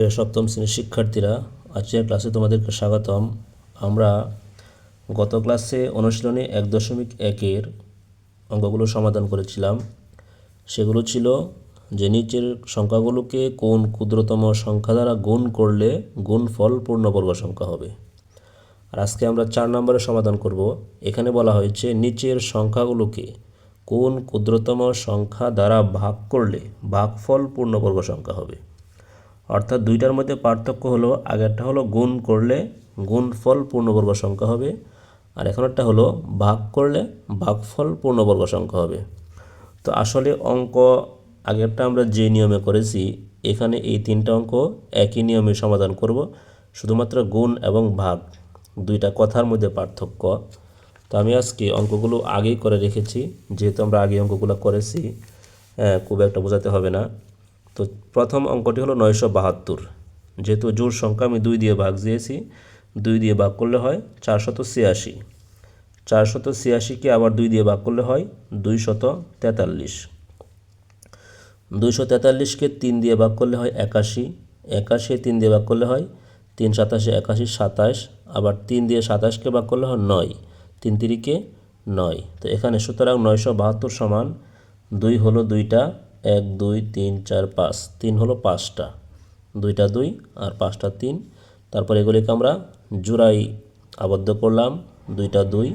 প্রিয় সপ্তম শ্রেণির শিক্ষার্থীরা, আজকের ক্লাসে তোমাদেরকে স্বাগতম। আমরা গত ক্লাসে অনুশীলনে এক দশমিক একের অঙ্কগুলো সমাধান করেছিলাম। সেগুলো ছিল যে নিচের সংখ্যাগুলোকে কোন ক্ষুদ্রতম সংখ্যা দ্বারা গুণ করলে গুণফল পূর্ণবর্গ সংখ্যা হবে। আর আজকে আমরা চার নম্বরে সমাধান করব। এখানে বলা হয়েছে নিচের সংখ্যাগুলোকে কোন ক্ষুদ্রতম সংখ্যা দ্বারা ভাগ করলে ভাগফল পূর্ণবর্গ সংখ্যা হবে। অর্থাৎ দুইটার মধ্যে পার্থক্য হলো আগেরটা হলো গুণ করলে গুণফল পূর্ণবর্গ সংখ্যা হবে আর এখানেরটা হলো ভাগ করলে ভাগফল পূর্ণবর্গ সংখ্যা হবে। তো আসলে অঙ্ক আগেরটা আমরা যে নিয়মে করেছি এখানে এই তিনটা অঙ্ক একই নিয়মে সমাধান করব শুধুমাত্র গুণ এবং ভাগ দুইটা কথার মধ্যে পার্থক্য। তো আমি আজকে অঙ্কগুলো আগেই করে রেখেছি যেহেতু আমরা আগে অঙ্কগুলো করেছি হ্যাঁ, খুব একটা বোঝাতে হবে না। তো প্রথম অঙ্কটি হলো নয়শো বাহাত্তর। যেহেতু জোর সংখ্যা আমি দুই দিয়ে ভাগ দিয়েছি, দুই দিয়ে ভাগ করলে হয় চারশত ছিয়াশি। চারশত ছিয়াশিকে আবার দুই দিয়ে ভাগ করলে হয় দুইশত তেতাল্লিশ। দুইশো তেতাল্লিশকে তিন দিয়ে ভাগ করলে হয় একাশি। একাশি তিন দিয়ে ভাগ করলে হয় তিন সাতাশে, একাশি, সাতাশ। আবার তিন দিয়ে সাতাশকে ভাগ করলে হয় নয়। তিন তিরিকে নয়। তো এখানে সুতরাং নয়শো বাহাত্তর সমান দুই হলো দুইটা। এক, দুই, তিন, চার, পাঁচ। তিন হলো পাঁচটা। দুইটা দুই আর পাঁচটা তিন। তারপর এগুলিকে আমরা জোড়াই আবদ্ধ করলাম। দুইটা দুই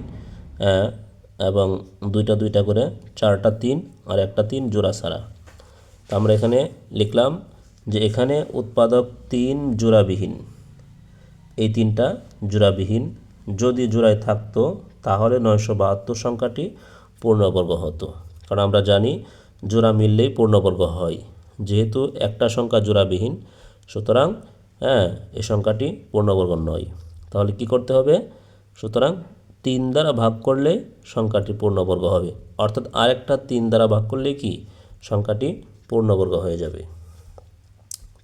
এবং দুইটা দুইটা করে চারটা তিন আর একটা তিন জোড়া ছাড়া। আমরা এখানে লিখলাম যে এখানে উৎপাদক তিন জোড়াবিহীন। এই তিনটা জোড়াবিহীন যদি জোড়ায় থাকতো তাহলে নয়শো বাহাত্তর সংখ্যাটি পূর্ণবর্গ হতো। কারণ আমরা জানি জোড়া মিললেই পূর্ণবর্গ হয়। যেহেতু একটা সংখ্যা জোড়াবিহীন, সুতরাং হ্যাঁ এই সংখ্যাটি পূর্ণবর্গ নয়। তাহলে কি করতে হবে? সুতরাং তিন দ্বারা ভাগ করলে সংখ্যাটি পূর্ণবর্গ হবে। অর্থাৎ আরেকটা তিন দ্বারা ভাগ করলে কি? সংখ্যাটি পূর্ণবর্গ হয়ে যাবে।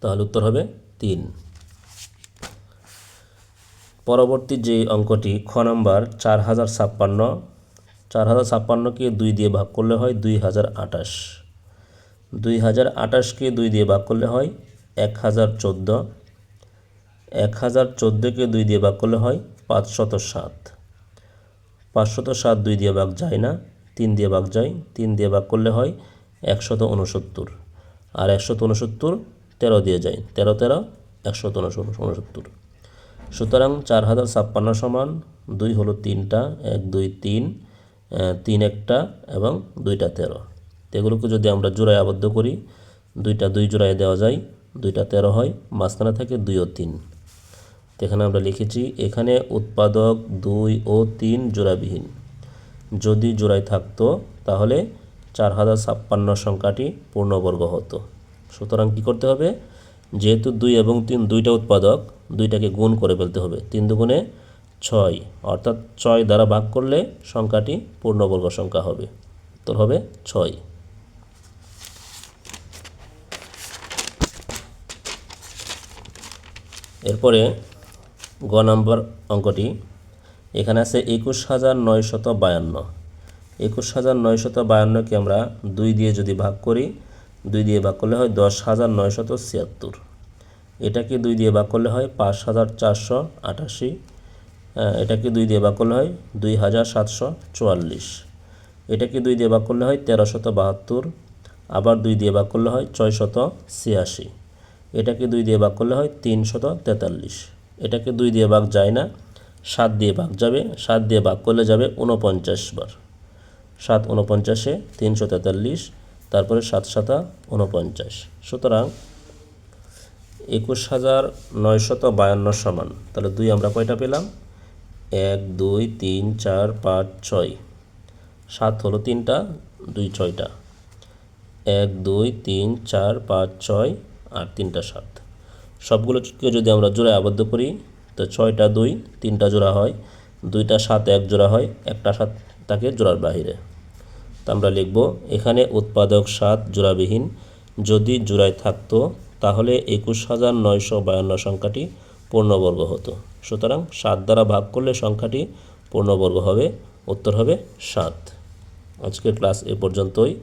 তাহলে উত্তর হবে তিন। পরবর্তী যে অঙ্কটি, খ নাম্বার, চার হাজার ছাপ্পান্ন চার হাজার ছাপ্পান্নকে দুই দিয়ে ভাগ করলে হয় দুই হাজার আটাশ দুই হাজার আটাশকে দুই দিয়ে ভাগ করলে হয় এক হাজার চোদ্দ। এক হাজার চোদ্দোকে দুই দিয়ে ভাগ করলে হয় পাঁচশত সাত। পাঁচশত সাত দুই দিয়ে ভাগ যায় না, তিন দিয়ে ভাগ যায়, তিন দিয়ে ভাগ করলে হয় একশত উনসত্তর আর একশত উনসত্তর তেরো দিয়ে যায়, তেরো তেরো, একশত উনসত্তর সুতরাং চার হাজার ছাপ্পান্ন সমান দুই হলো তিনটা, এক, দুই, তিন। তিন একটা এবং দুইটা তেরো। এগুলোকে যদি আমরা জোড়ায় আবদ্ধ করি, দুইটা দুই জোড়ায় দেওয়া যায়, দুইটা তেরো হয়, মাঝখানে থাকে দুই ও তিন। এখানে আমরা লিখেছি, এখানে উৎপাদক দুই ও তিন জোড়াবিহীন। যদি জোড়ায় থাকতো, তাহলে চার হাজার ছাপ্পান্ন সংখ্যাটি পূর্ণবর্গ হতো। সুতরাং কী করতে হবে? যেহেতু দুই এবং তিন দুইটা উৎপাদক, দুইটাকে গুণ করে ফেলতে হবে। তিন দুগুণে ছয়, অর্থাৎ ছয় দ্বারা ভাগ করলে সংখ্যাটি পূর্ণবর্গ সংখ্যা হবে। উত্তর হবে ছয়। এরপরে গ নম্বর অঙ্কটি। এখানে আছে একুশ হাজার নয়শত বায়ান্ন। একুশ হাজার নয়শত বায়ান্নকে আমরা দুই দিয়ে যদি ভাগ করি, দুই দিয়ে ভাগ করলে হয় দশ হাজার নয়শত ছিয়াত্তর। এটাকে দুই দিয়ে ভাগ করলে হয় পাঁচ হাজার চারশো আটাশি। এটাকে দুই দিয়ে ভাগ করলে হয় দুই হাজার সাতশো চুয়াল্লিশ। এটাকে দুই দিয়ে ভাগ করলে হয় তেরোশত বাহাত্তর, আবার দুই দিয়ে ভাগ করলে হয় ছয়শত ছিয়াশি। এটাকে দুই দিয়ে ভাগ করলে হয় তিনশত তেতাল্লিশ। এটাকে দুই দিয়ে ভাগ যায় না, সাত দিয়ে ভাগ যাবে, সাত দিয়ে ভাগ করলে যাবে উনপঞ্চাশ বার। সাত উনপঞ্চাশে তিনশো তেতাল্লিশ, তারপরে সাত সাতা উনপঞ্চাশ সুতরাং একুশ হাজার নয়শত বায়ান্ন সমান। তাহলে দুই আমরা কয়টা পেলাম? এক, দুই, তিন, চার, পাঁচ, ছয়। সাত হলো তিনটা, দুই, ছয়টা। এক, দুই, তিন, চার, পাঁচ, ছয়, আর তিনটা, সাত। সবগুলোকে যদি আমরা জোড়ায় আবদ্ধ করি, তো ছয়টা দুই, তিনটা জোড়া হয়। দুইটা সাত এক জোড়া হয়, একটা সাত তাকে জোড়ার বাহিরে। তা আমরা লিখব, এখানে উৎপাদক সাত জোড়াবিহীন, যদি জোড়ায় থাকতো, তাহলে একুশ হাজার নয়শো বায়ান্ন সংখ্যাটি পূর্ণবর্গ হতো। সুতরাং সাত দ্বারা ভাগ করলে সংখ্যাটি পূর্ণবর্গ হবে, উত্তর হবে সাত। আজকের ক্লাস এ পর্যন্তই।